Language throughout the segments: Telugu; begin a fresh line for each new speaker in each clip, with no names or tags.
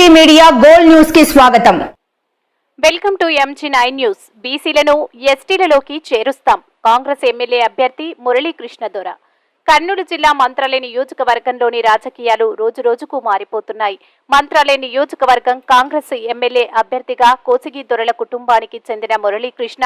టీవీ మీడియా గోల్డ్ న్యూస్కి స్వాగతం.
Welcome to MG nine news. బీసీలను ఎస్టీలలోకి చేరుస్తాం. కాంగ్రెస్ ఎమ్మెల్యే అభ్యర్థి మురళీకృష్ణ దొర. కర్నూలు జిల్లా మంత్రాలయ నియోజకవర్గంలోని రాజకీయాలు రోజు రోజుకు మారిపోతున్నాయి. మంత్రాలయ నియోజకవర్గం కాంగ్రెస్ ఎమ్మెల్యే అభ్యర్థిగా కోసిగి దొరల కుటుంబానికి చెందిన మురళీకృష్ణ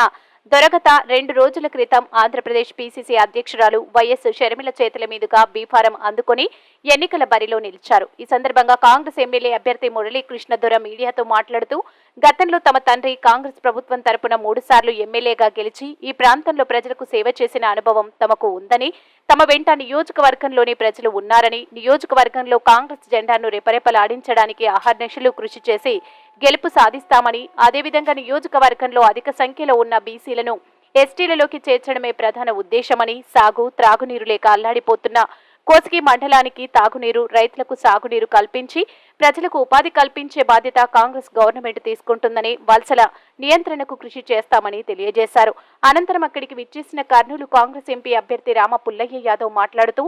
దొరగత రెండు రోజుల క్రితం ఆంధ్రప్రదేశ్ పీసీసీ అధ్యక్షురాలు వైఎస్ షర్మిల చేతుల మీదుగా బీఫారం అందుకుని ఎన్నికల బరిలో నిలిచారు. ఈ సందర్భంగా కాంగ్రెస్ ఎమ్మెల్యే అభ్యర్థి మురళీకృష్ణ దొర మీడియాతో మాట్లాడుతూ గతంలో తమ తండ్రి కాంగ్రెస్ ప్రభుత్వం తరపున మూడుసార్లు ఎమ్మెల్యేగా గెలిచి ఈ ప్రాంతంలో ప్రజలకు సేవ చేసిన అనుభవం తమకు ఉందని తమ వెంట నియోజకవర్గంలోని ప్రజలు ఉన్నారని నియోజకవర్గంలో కాంగ్రెస్ జెండాను రెపరెపలాడించడానికి అహర్నిశలు కృషి చేసి గెలుపు సాధిస్తామని అదేవిధంగా నియోజకవర్గంలో అధిక సంఖ్యలో ఉన్న బీసీలను ఎస్టీలలోకి చేర్చడమే ప్రధాన ఉద్దేశమని సాగు త్రాగునీరు లేక అల్లాడిపోతున్న కోసిగి మండలానికి తాగునీరు రైతులకు సాగునీరు కల్పించి ప్రజలకు ఉపాధి కల్పించే బాధ్యత కాంగ్రెస్ గవర్నమెంట్ తీసుకుంటుందని వలసల నియంత్రణకు కృషి చేస్తామని తెలియజేశారు. అనంతరం అక్కడికి విచ్చేసిన కర్నూలు కాంగ్రెస్ ఎంపీ అభ్యర్థి రామ పుల్లయ్య యాదవ్ మాట్లాడుతూ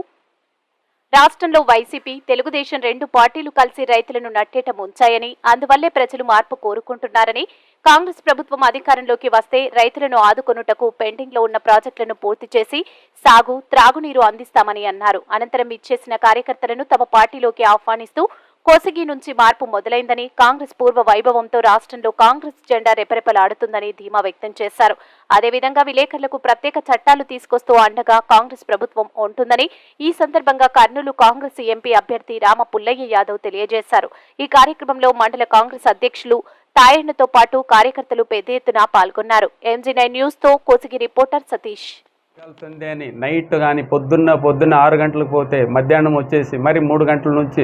రాష్ట్రంలో వైసీపీ తెలుగుదేశం రెండు పార్టీలు కలిసి రైతులను నట్టేట ముంచాయని అందువల్లే ప్రజలు మార్పు కోరుకుంటున్నారని కాంగ్రెస్ ప్రభుత్వం అధికారంలోకి వస్తే రైతులను ఆదుకొనుటకు పెండింగ్లో ఉన్న ప్రాజెక్టులను పూర్తి చేసి సాగు త్రాగునీరు అందిస్తామని అన్నారు. అనంతరం ఇచ్చేసిన కార్యకర్తలను తమ పార్టీలోకి ఆహ్వానిస్తూ కోసిగి నుంచి మార్పు మొదలైందని కాంగ్రెస్ పూర్వ వైభవంతో రాష్ట్రంలో కాంగ్రెస్ జెండా రెపరెపలాడుతుందని ధీమా వ్యక్తం చేశారు. అదేవిధంగా విలేకరులకు ప్రత్యేక చట్టాలు తీసుకొస్తూ అండగా కాంగ్రెస్ ప్రభుత్వం ఉంటుందని ఈ సందర్భంగా కర్నూలు కాంగ్రెస్ ఎంపీ అభ్యర్థి రామ పుల్లయ్య యాదవ్ తెలియజేశారు. ఈ కార్యక్రమంలో మండల కాంగ్రెస్ అధ్యక్షులు తాయన్నతో పాటు కార్యకర్తలు పెద్ద ఎత్తున పాల్గొన్నారు. ఎంజీ నైన్ న్యూస్తో కోసిగి రిపోర్టర్ సతీష్.
ఉంది అని నైట్ కానీ పొద్దున్న పొద్దున్న ఆరు గంటలకు పోతే మధ్యాహ్నం వచ్చేసి మరి మూడు గంటల నుంచి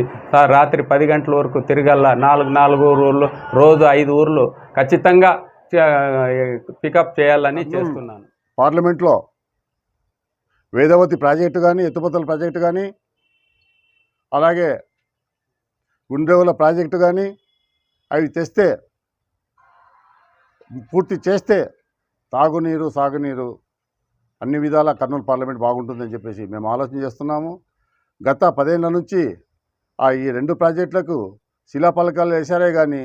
రాత్రి పది గంటల వరకు తిరగల్లా. నాలుగు నాలుగు ఊర్లు రోజు ఐదు ఊర్లు ఖచ్చితంగా పికప్ చేయాలని చేస్తున్నాను.
పార్లమెంట్లో వేదవతి ప్రాజెక్టు కానీ ఎత్తుపోతల ప్రాజెక్టు కానీ అలాగే గుండ్రేవుల ప్రాజెక్టు కానీ అవి తెస్తే పూర్తి చేస్తే తాగునీరు సాగునీరు అన్ని విధాల కర్నూలు పార్లమెంట్ బాగుంటుందని చెప్పేసి మేము ఆలోచన చేస్తున్నాము. గత పదేళ్ళ నుంచి ఆ ఈ రెండు ప్రాజెక్టులకు శిలాపలకాలు వేశారే కానీ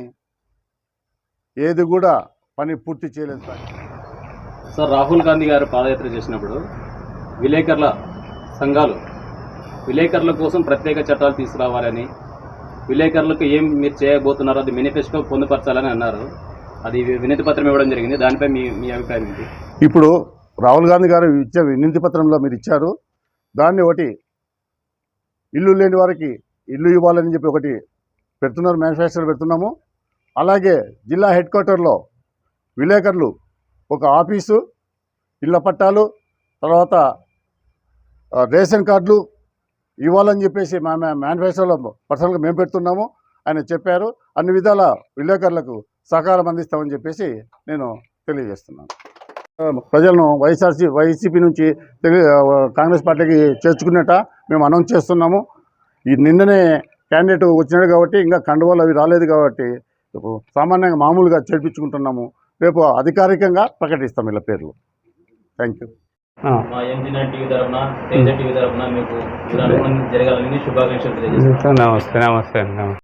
ఏది కూడా పని పూర్తి చేయలేదు సార్.
సార్ రాహుల్ గాంధీ గారు పాదయాత్ర చేసినప్పుడు విలేకరుల సంఘాలు విలేకరుల కోసం ప్రత్యేక చట్టాలు తీసుకురావాలని విలేకరులకు ఏం మీరు చేయబోతున్నారో అది మేనిఫెస్టో పొందుపరచాలని అన్నారు. అది వినతి పత్రం ఇవ్వడం జరిగింది. దానిపై మీ మీ అభిప్రాయం ఏంటి?
ఇప్పుడు రాహుల్ గాంధీ గారు ఇచ్చే వినతి పత్రంలో మీరు ఇచ్చారు. దాన్ని ఒకటి ఇల్లు లేని వారికి ఇల్లు ఇవ్వాలని చెప్పి ఒకటి పెడుతున్నారు మేనిఫెస్టోలో పెడుతున్నాము. అలాగే జిల్లా హెడ్ క్వార్టర్లో విలేకరులు ఒక ఆఫీసు ఇళ్ళ పట్టాలు తర్వాత రేషన్ కార్డులు ఇవ్వాలని చెప్పేసి మా మా మేనిఫెస్టోలో పర్సనల్గా మేము పెడుతున్నాము. ఆయన చెప్పారు. అన్ని విధాల విలేకరులకు సహకారం అందిస్తామని చెప్పేసి నేను తెలియజేస్తున్నాను. ప్రజలను వైఎస్ఆర్సీ వైసీపీ నుంచి కాంగ్రెస్ పార్టీకి చేర్చుకున్నట్ట మేము అనౌన్స్ చేస్తున్నాము. ఈ నిన్ననే క్యాండిడేట్ వచ్చినాడు కాబట్టి ఇంకా కండువాలు అవి రాలేదు కాబట్టి సామాన్యంగా మామూలుగా చేర్పించుకుంటున్నాము. రేపు అధికారికంగా ప్రకటిస్తాం వీళ్ళ పేర్లు. థ్యాంక్ యూ
నమస్తే నమస్తే నమస్తే.